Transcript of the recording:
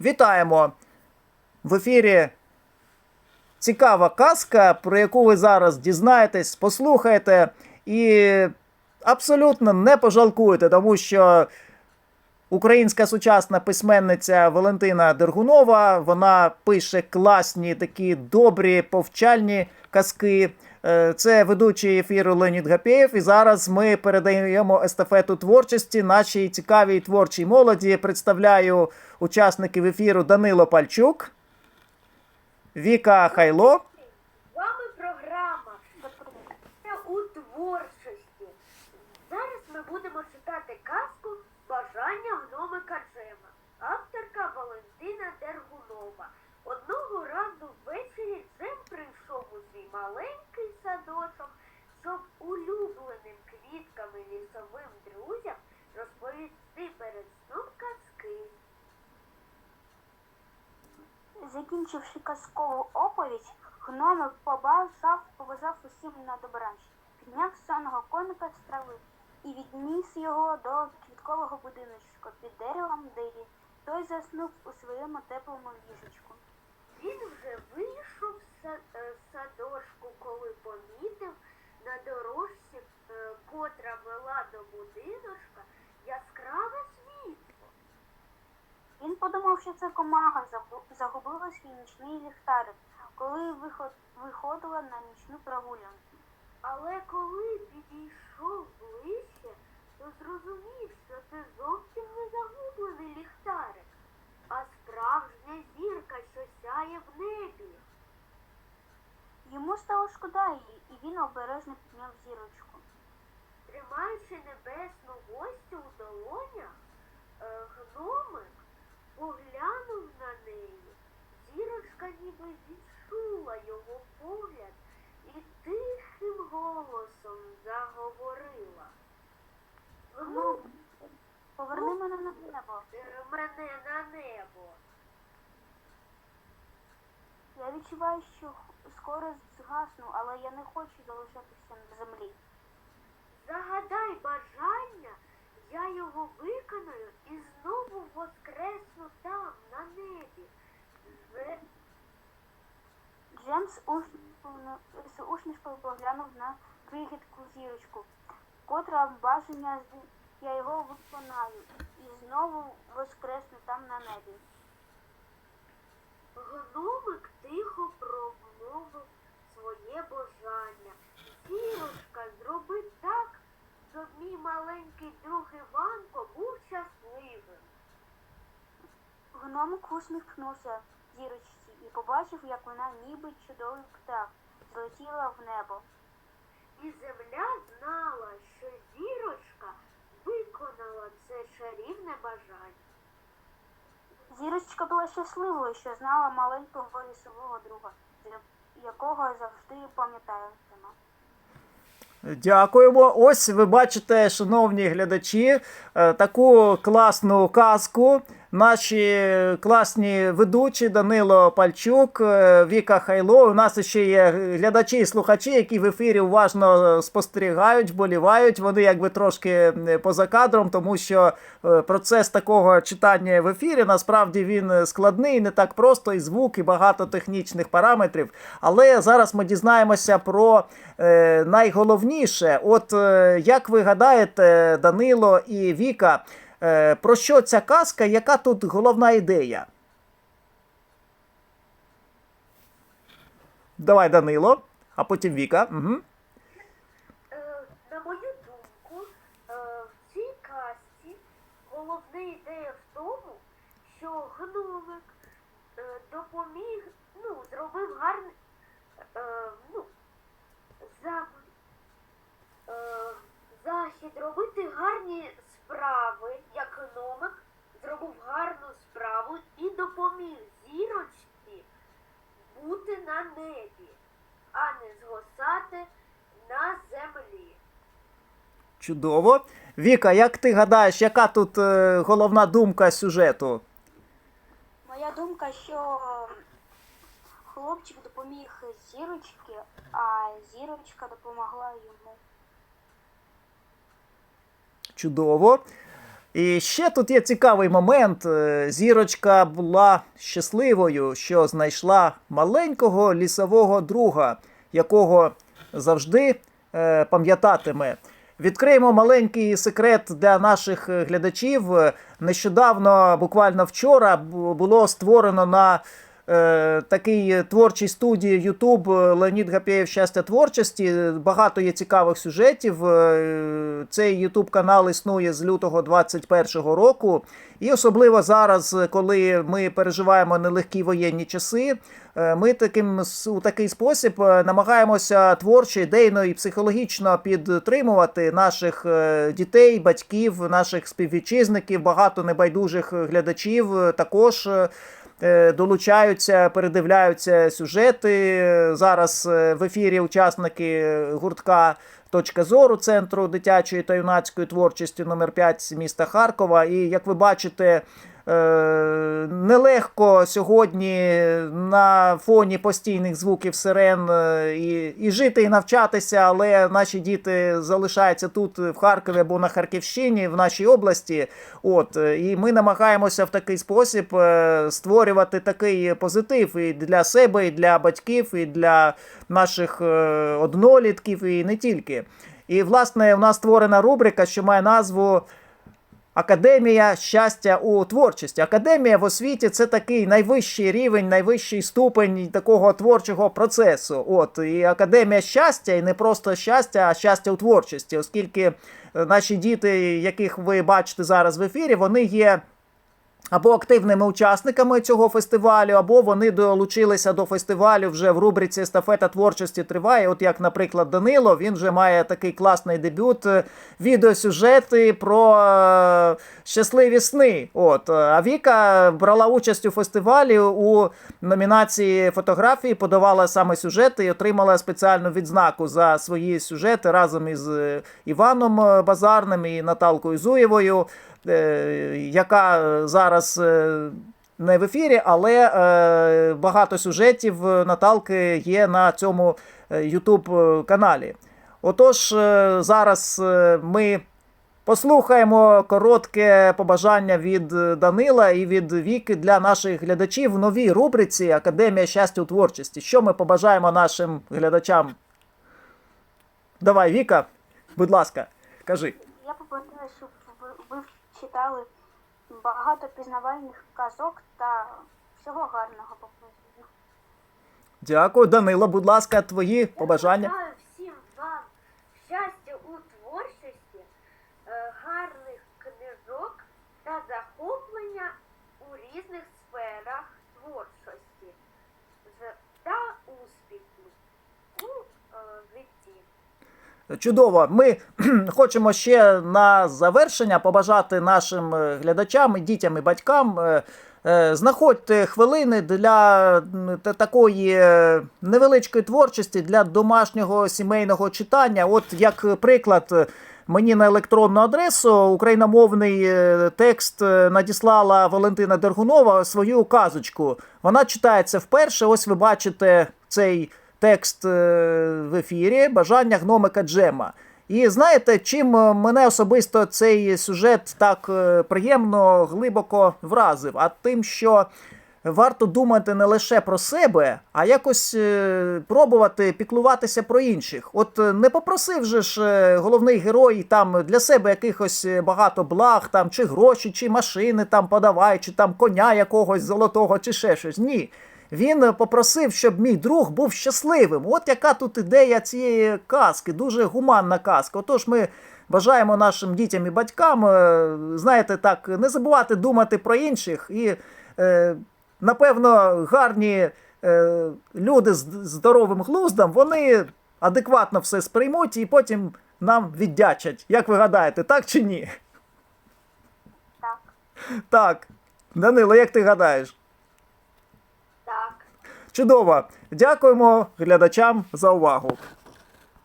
Вітаємо! В ефірі цікава казка, про яку ви зараз дізнаєтесь, послухаєте і абсолютно не пожалкуєте, тому що українська сучасна письменниця Валентина Дергунова вона пише класні такі добрі повчальні казки. Е, Це ведучий ефіру Леонід Гапєєв. І зараз ми передаємо естафету творчості нашій цікавій творчій молоді. Представляю учасників ефіру Данило Пальчук, Віка Хайло. З вами програма у творчості. Зараз ми будемо читати казку Бажання гномика Джема. Авторка Валентина Дергунова. Одного разу ввечері Джем прийшов у свій маленький садочок, щоб улюбленим квітками лісовим друзям розповісти перед сном казки. Закінчивши казкову оповідь, гномик побажав, побажав усім на добраніч, підняв сонного коника з трави і відніс його до квіткового будиночка під деревом, де той заснув у своєму теплому ліжечку. Він вже вийшов з е, садочку, коли помітив на дорожці, е, котра вела до будиночка, яскраве. Подумав, комаха загубила свій нічний ліхтарик, коли виходила на нічну прогулянку. Але коли підійшов ближче, то зрозумів, що це зовсім не загублений ліхтарик, а справжня зірка, що сяє в небі. Йому стало шкода її, і він обережно підняв зірочку. Тримаючи небесну гостю у долонях, е, гномик поглянув на неї. Зірочка ніби відчула його погляд і тихим голосом заговорила. Гномик, Поверни мене на небо. мене на небо. Я відчуваю, що скоро згасну, але я не хочу залишатися на землі. Загадай бажання, я його виконаю і знову воскресну там, на небі. Зве- Джемс усміхно- з усмішкою поглянув на крихітку зірочку, котра бажання я його виконаю і знову воскресну там на небі. Гномик тихо промовив своє бажання. Зірочка, зроби так, щоб мій маленький друг Іванко був щасливим. Гномик усміхнувся зірочці і побачив, як вона ніби чудовий птах злетіла в небо. І земля знала, що зірочка виконала це чарівне бажання. Зірочка була щасливою, що знала маленького лісового друга, для якого завжди пам'ятатиме. Дякуємо. Ось ви бачите, шановні глядачі, е, таку класну казку. Наші класні ведучі Данило Пальчук, е, Віка Хайло. У нас ще є глядачі і слухачі, які в ефірі уважно спостерігають, вболівають. Вони якби трошки поза кадром, тому що е, процес такого читання в ефірі насправді він складний, не так просто, і звук, і багато технічних параметрів. Але зараз ми дізнаємося про е, найголовніше. От як ви гадаєте, Данило і Віка, про що ця казка, яка тут головна ідея? Давай, Данило, а потім Віка. Угу. Е, на мою думку, е, в цій казці головна ідея в тому, що гномик е, допоміг, ну, зробив гарний, е, ну, е, захід робити гарні справи, як гномик зробив гарну справу і допоміг зірочці бути на небі, а не згасати на землі. Чудово. Віка, як ти гадаєш, яка тут е, головна думка сюжету? Моя думка, що хлопчик допоміг зірочці, а зірочка допомогла йому. Чудово. І ще тут є цікавий момент. Е, Зірочка була щасливою, що знайшла маленького лісового друга, якого завжди е, пам'ятатиме. Відкриємо маленький секрет для наших е, глядачів. Нещодавно, буквально вчора, було створено на такій творчій студії YouTube Леонід Гапєєв Щастя творчості. Багато є цікавих сюжетів. Е, Цей YouTube канал існує з лютого 2021 року. І особливо зараз, коли ми переживаємо нелегкі воєнні часи, е, ми таким у такий спосіб е, намагаємося творчо, ідейно і психологічно підтримувати наших е, дітей, батьків, наших співвітчизників, багато небайдужих глядачів е, також. Е, Долучаються, передивляються сюжети. Зараз е, в ефірі учасники гуртка Точка зору Центру дитячої та юнацької творчості номер 5 міста Харкова. І як ви бачите, нелегко сьогодні на фоні постійних звуків сирен е, і, і жити, і навчатися, але наші діти залишаються тут, в Харкові або на Харківщині, в нашій області. От, е, і ми намагаємося в такий спосіб е, створювати такий позитив і для себе, і для батьків, і для наших е, однолітків, і не тільки. І, власне, у нас створена рубрика, що має назву Академія щастя у творчості. Академія в освіті це такий найвищий рівень, найвищий ступень такого творчого процесу. От і академія щастя, і не просто щастя, а щастя у творчості, оскільки е, наші діти, яких ви бачите зараз в ефірі, вони є. Або активними учасниками цього фестивалю, або вони долучилися до фестивалю вже в рубриці Естафета творчості триває. От як, наприклад, Данило, він вже має такий класний дебют, е, відеосюжети про е, щасливі сни. От. е, А Віка брала участь у фестивалі у номінації фотографії, подавала саме сюжети і отримала спеціальну відзнаку за свої сюжети разом із Іваном Базарним і Наталкою Зуєвою яка е, зараз е, не в ефірі, але е, багато сюжетів е, Наталки є на цьому YouTube каналі. Отож, е, зараз е, ми послухаємо коротке побажання від е, Данила і від Віки для наших глядачів в новій рубриці Академія щастя у творчості. Що ми побажаємо нашим глядачам? Давай, Віка, будь ласка, кажи. Я побажаю, щоб читали багато пізнавальних казок та всього гарного побажаю. Дякую, Данила. будь ласка, твої побажання. Бажаю всім вам щастя у творчості, е, гарних книжок та захоплення у різних сферах творчості з- та успіху у е, житті. Чудово. Ми хочемо ще на завершення побажати нашим е, глядачам, і дітям і батькам. е, е, Знаходьте хвилини для такої невеличкої творчості для домашнього сімейного читання. От як приклад, мені на електронну адресу україномовний текст надіслала Валентина Дергунова свою казочку. Вона читається вперше. Ось ви бачите цей текст е, в ефірі Бажання гномика Джема. І знаєте, чим е, мене особисто цей сюжет так е, приємно, глибоко вразив, а тим, що варто думати не лише про себе, а якось пробувати піклуватися про інших. От не попросив же ж головний герой там для себе якихось багато благ, там чи гроші, чи машини там подавай, чи там коня якогось золотого, чи ще щось. Ні. Він е, попросив, щоб мій друг був щасливим. От яка тут ідея цієї казки, дуже гуманна казка. Отож, ми бажаємо нашим дітям і батькам, е, знаєте, так, не забувати думати про інших. І, е, напевно, гарні люди з здоровим глуздом, вони адекватно все сприймуть і потім нам віддячать. Як ви гадаєте, так чи ні? Так. Так. Данило, як ти гадаєш? Чудово. Дякуємо глядачам за увагу.